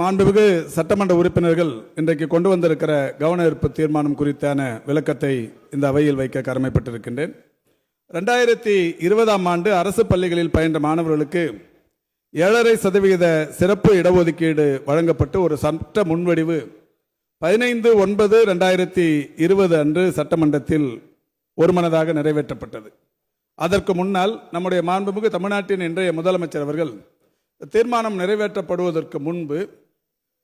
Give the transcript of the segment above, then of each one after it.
மாண்புமிகு சட்டமன்ற உறுப்பினர்கள் இன்றைக்கு கொண்டு வந்திருக்கிற கவன ஈர்ப்பு தீர்மானம் குறித்தான விளக்கத்தை இந்த அவையில் வைக்க கடமைப்பட்டிருக்கின்றேன். ரெண்டாயிரத்தி இருபதாம் ஆண்டு அரசு பள்ளிகளில் பயின்ற மாணவர்களுக்கு ஏழரை சதவிகித சிறப்பு இடஒதுக்கீடு வழங்கப்பட்டு ஒரு சட்ட முன்வடிவு பதினைந்து ஒன்பது ரெண்டாயிரத்தி இருபது அன்று சட்டமன்றத்தில் ஒருமனதாக நிறைவேற்றப்பட்டது. அதற்கு முன்னால் நம்முடைய மாண்புமிகு தமிழ்நாட்டின் இன்றைய முதலமைச்சர் அவர்கள் தீர்மானம் நிறைவேற்றப்படுவதற்கு முன்பு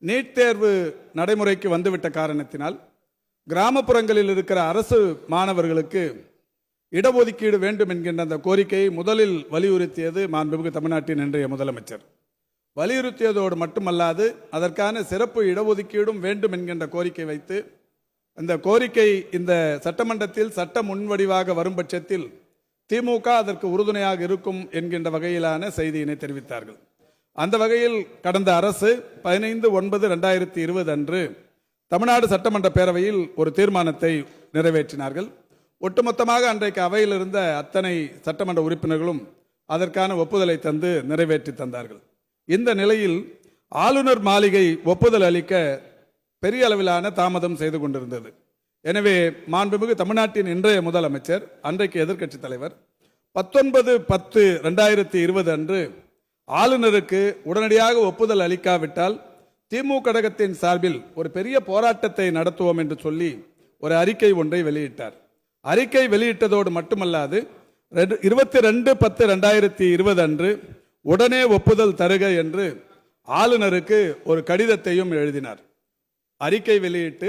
நீட் தேர்வு நடைமுறைக்கு வந்துவிட்ட காரணத்தினால் கிராமப்புறங்களில் இருக்கிற அரசு மாணவர்களுக்கு இடஒதுக்கீடு வேண்டும் என்கின்ற அந்த கோரிக்கையை முதலில் வலியுறுத்தியது மாண்புமிகு தமிழ்நாட்டின் இன்றைய முதலமைச்சர். வலியுறுத்தியதோடு மட்டுமல்லாது அதற்கான சிறப்பு இடஒதுக்கீடும் வேண்டும் என்கின்ற கோரிக்கை வைத்து அந்த கோரிக்கை இந்த சட்டமன்றத்தில் சட்ட முன்வடிவாக வரும் பட்சத்தில் திமுக அதற்கு உறுதுணையாக இருக்கும் என்கின்ற வகையிலான செய்தியினை தெரிவித்தார்கள். அந்த வகையில் கடந்த அரசு பதினைந்து ஒன்பது ரெண்டாயிரத்தி இருபது அன்று தமிழ்நாடு சட்டமன்ற பேரவையில் ஒரு தீர்மானத்தை நிறைவேற்றினார்கள். ஒட்டுமொத்தமாக அன்றைக்கு அவையில் இருந்த அத்தனை சட்டமன்ற உறுப்பினர்களும் அதற்கான ஒப்புதலை தந்து நிறைவேற்றி தந்தார்கள். இந்த நிலையில் ஆளுநர் மாளிகை ஒப்புதல் அளிக்க பெரிய அளவிலான தாமதம் செய்து கொண்டிருந்தது. எனவே மாண்புமிகு தமிழ்நாட்டின் இன்றைய முதலமைச்சர் அன்றைக்கு எதிர்க்கட்சி தலைவர் பத்தொன்பது பத்து ரெண்டாயிரத்தி இருபது அன்று ஆளுநருக்கு உடனடியாக ஒப்புதல் அளிக்காவிட்டால் திமுக கழகத்தின் சார்பில் ஒரு பெரிய போராட்டத்தை நடத்துவோம் என்று சொல்லி ஒரு அறிக்கை ஒன்றை வெளியிட்டார். அறிக்கை வெளியிட்டதோடு மட்டுமல்லாது இருபத்தி ரெண்டு பத்து ரெண்டாயிரத்தி இருபது அன்று உடனே ஒப்புதல் தருக என்று ஆளுநருக்கு ஒரு கடிதத்தையும் எழுதினார். அறிக்கை வெளியிட்டு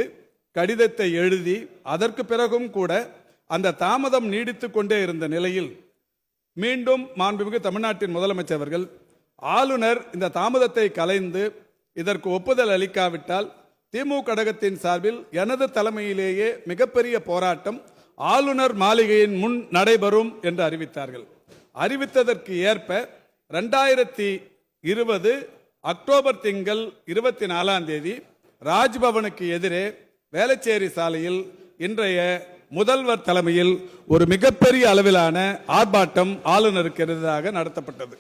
கடிதத்தை எழுதி அதற்கு பிறகும் கூட அந்த தாமதம் நீடித்து கொண்டே இருந்த நிலையில் மீண்டும் மாண்புமிகு தமிழ்நாட்டின் முதலமைச்சர் அவர்கள் ஆளுநர் இந்த தாமதத்தை கலைந்து இதற்கு ஒப்புதல் அளிக்காவிட்டால் திமுக கடகத்தின் சார்பில் எனது தலைமையிலேயே மிகப்பெரிய போராட்டம் ஆளுநர் மாளிகையின் முன் நடைபெறும் என்று அறிவித்தார்கள். அறிவித்ததற்கு ஏற்ப ரெண்டாயிரத்தி இருபது அக்டோபர் திங்கள் இருபத்தி நாலாம் தேதி ராஜ்பவனுக்கு எதிரே வேளச்சேரி சாலையில் இன்றைய முதல்வர் தலைமையில் ஒரு மிகப்பெரிய அளவிலான ஆர்ப்பாட்டம் ஆளுநருக்கு எதிராக நடத்தப்பட்டது.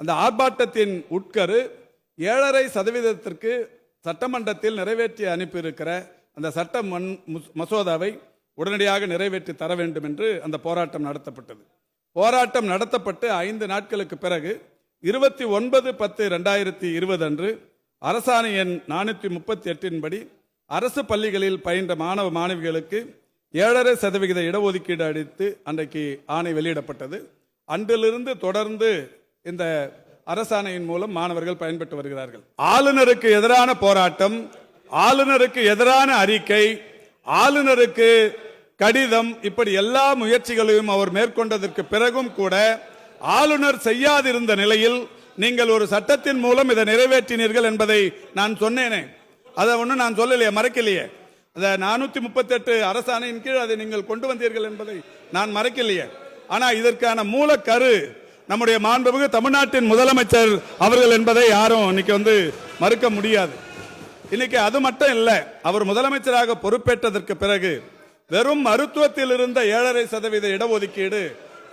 அந்த ஆர்ப்பாட்டத்தின் உட்கரு ஏழரை சதவீதத்திற்கு சட்டமன்றத்தில் நிறைவேற்றி அனுப்பியிருக்கிற அந்த சட்ட மண் மசோதாவை உடனடியாக நிறைவேற்றி தர வேண்டும் என்று அந்த போராட்டம் நடத்தப்பட்டது. போராட்டம் நடத்தப்பட்டு ஐந்து நாட்களுக்கு பிறகு இருபத்தி ஒன்பது பத்து ரெண்டாயிரத்தி இருபது அன்று அரசாணை எண் நானூற்றி முப்பத்தி எட்டின்படி அரசு பள்ளிகளில் பயின்ற மாணவ மாணவிகளுக்கு ஏழரை சதவிகித இடஒதுக்கீடு அளித்து அன்றைக்கு ஆணை வெளியிடப்பட்டது. அன்றிலிருந்து தொடர்ந்து இந்த அரசாணையின் மூலம் மாணவர்கள் பயன்பெற்று வருகிறார்கள். ஆளுநருக்கு எதிரான போராட்டம் ஆளுநருக்கு எதிரான அறிக்கை ஆளுநருக்கு கடிதம் இப்படி எல்லா முயற்சிகளையும் அவர் மேற்கொண்டதற்கு பிறகும் கூட ஆளுநர் செய்யாதிருந்த நிலையில் நீங்கள் ஒரு சட்டத்தின் மூலம் இதை நிறைவேற்றினீர்கள் என்பதை நான் சொன்னேனே. அதை ஒன்றும் நான் சொல்லலையே மறைக்கலையே. அதை நானூத்தி முப்பத்தி எட்டு அரசாணையின் கீழ் அதை நீங்கள் கொண்டு வந்தீர்கள் என்பதை நான் மறைக்கலையே. ஆனால் இதற்கான மூலக்கரு நம்முடைய மாண்புமிகு தமிழ்நாட்டின் முதலமைச்சர் அவர்கள் என்பதை யாரும் இன்னைக்கு வந்து மறுக்க முடியாது. இன்னைக்கு அது மட்டும் இல்லை அவர் முதலமைச்சராக பொறுப்பேற்றதற்கு பிறகு வெறும் மருத்துவத்தில் இருந்த ஏழரை சதவீத இடஒதுக்கீடு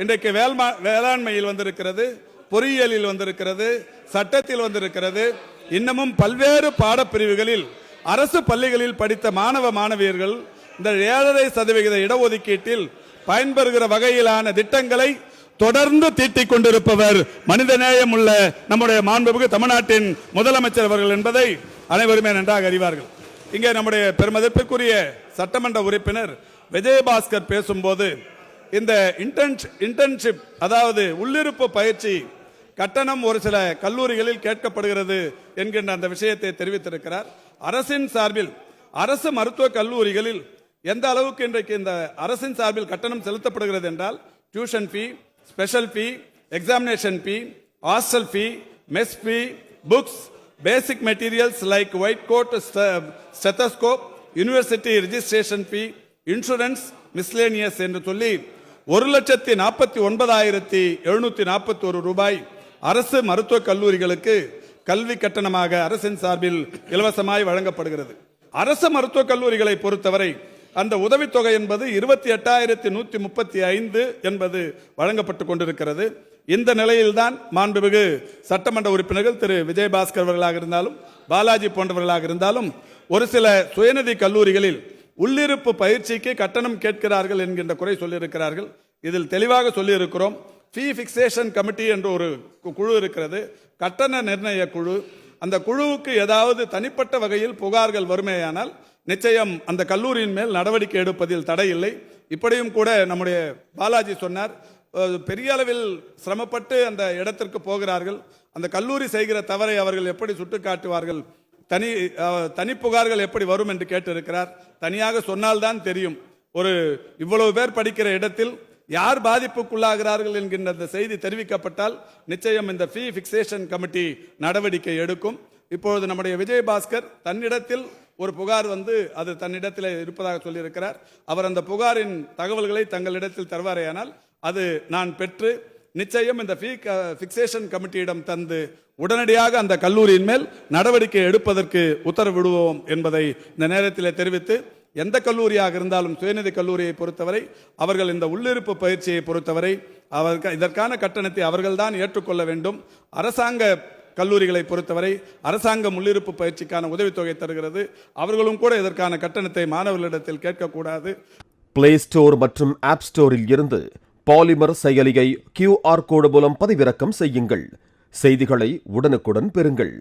இன்றைக்கு வேள்மா வேளாண்மையில் வந்திருக்கிறது பொறியியலில் வந்திருக்கிறது சட்டத்தில் வந்திருக்கிறது. இன்னமும் பல்வேறு பாடப்பிரிவுகளில் அரசு பள்ளிகளில் படித்த மாணவ மாணவியர்கள் இந்த ஏழரை சதவிகித இடஒதுக்கீட்டில் பயன்பெறுகிற வகையிலான திட்டங்களை தொடர்ந்து தீட்டிக் கொண்டிருப்பவர் மனித நேயம் உள்ள நம்முடைய மாண்புமிகு தமிழ்நாட்டின் முதலமைச்சர் அவர்கள் என்பதை அனைவருமே நன்றாக அறிவார்கள். இங்கே நம்முடைய பெருமதிப்பிற்குரிய சட்டமன்ற உறுப்பினர் விஜயபாஸ்கர் பேசும்போது இந்த இன்டர்ன்ஷிப் அதாவது உள்ளிருப்பு பயிற்சி கட்டணம் ஒரு சில கல்லூரிகளில் கேட்கப்படுகிறது என்கின்ற அந்த விஷயத்தை தெரிவித்திருக்கிறார். அரசின் சார்பில் அரசு மருத்துவக் கல்லூரிகளில் எந்த அளவுக்கு இன்றைக்கு இந்த அரசின் சார்பில் கட்டணம் செலுத்தப்படுகிறது என்றால் tuition fee special fee examination fee hostel fee mess fee books basic materials like white coat stethoscope university registration fee insurance miscellaneous என்று சொல்லி ஒரு லட்சத்தி நாற்பத்தி ஒன்பதாயிரத்தி எழுநூத்தி நாற்பத்தி ஒரு ரூபாய் அரசு மருத்துவக் கல்லூரிகளுக்கு கல்வி கட்டணமாக அரசின் சார்பில் இலவசமாய் வழங்கப்படுகிறது. அரசு மருத்துவக் கல்லூரிகளை பொறுத்தவரை அந்த உதவித்தொகை என்பது இருபத்தி எட்டாயிரத்தி நூற்றி முப்பத்தி ஐந்து என்பது வழங்கப்பட்டு கொண்டிருக்கிறது. இந்த நிலையில்தான் மாண்புமிகு சட்டமன்ற உறுப்பினர்கள் திரு. விஜயபாஸ்கர் அவர்களாக இருந்தாலும் பாலாஜி போன்றவர்களாக இருந்தாலும் ஒரு சில சுயநிதி கல்லூரிகளில் உள்ளிருப்பு பயிற்சிக்கு கட்டணம் கேட்கிறார்கள் என்கின்ற குறை சொல்லியிருக்கிறார்கள். இதில் தெளிவாக சொல்லியிருக்கிறோம் ஃபீ ஃபிக்சேஷன் கமிட்டி என்ற ஒரு கு- குழு இருக்கிறது. கட்டண நிர்ணய குழு. அந்த குழுவுக்கு ஏதாவது தனிப்பட்ட வகையில் புகார்கள் வருமேயானால் நிச்சயம் அந்த கல்லூரியின் மேல் நடவடிக்கை எடுப்பதில் தடை இல்லை இப்படியும் கூட நம்முடைய பாலாஜி சொன்னார் பெரிய அளவில் சிரமப்பட்டு அந்த இடத்திற்கு போகிறார்கள். அந்த கல்லூரி செய்கிற தவறை அவர்கள் எப்படி சுட்டிக்காட்டுவார்கள்? தனி தனி புகார்கள் எப்படி வரும் என்று கேட்டிருக்கிறார். தனியாக சொன்னால்தான் தெரியும். ஒரு இவ்வளவு பேர் படிக்கிற இடத்தில் யார் பாதிப்புக்குள்ளாகிறார்கள் என்கின்ற அந்த செய்தி தெரிவிக்கப்பட்டால் நிச்சயம் இந்த ஃபீ ஃபிக்சேஷன் கமிட்டி நடவடிக்கை எடுக்கும். இப்பொழுது நம்முடைய விஜயபாஸ்கர் தன்னிடத்தில் ஒரு புகார் வந்து அது தன்னிடத்தில் இருப்பதாக சொல்லியிருக்கிறார். அவர் அந்த புகாரின் தகவல்களை தங்களிடத்தில் தருவாரேயானால் அது நான் பெற்று நிச்சயம் இந்த ஃபீ ஃபிக்சேஷன் கமிட்டியிடம் தந்து உடனடியாக அந்த கல்லூரியின் மேல் நடவடிக்கை எடுப்பதற்கு உத்தரவிடுவோம் என்பதை இந்த நேரத்தில் தெரிவித்து எந்த கல்லூரியாக இருந்தாலும் சுயநிதி கல்லூரியை பொறுத்தவரை அவர்கள் இந்த உள்ளிருப்பு பயிற்சியை பொறுத்தவரை அவர்கள் இதற்கான கட்டணத்தை அவர்கள்தான் ஏற்றுக்கொள்ள வேண்டும். அரசாங்க கல்லூரிகளை பொறுத்தவரை அரசாங்கம் உள்ளிருப்பு பயிற்சிக்கான உதவித்தொகை தருகிறது. அவர்களும் கூட இதற்கான கட்டணத்தை மாணவர்களிடத்தில் கேட்கக்கூடாது. பிளே ஸ்டோர் மற்றும் ஆப் ஸ்டோரில் இருந்து பாலிமர் செயலியை கியூஆர் கோடு மூலம் பதிவிறக்கம் செய்யுங்கள். செய்திகளை உடனுக்குடன் பெறுங்கள்.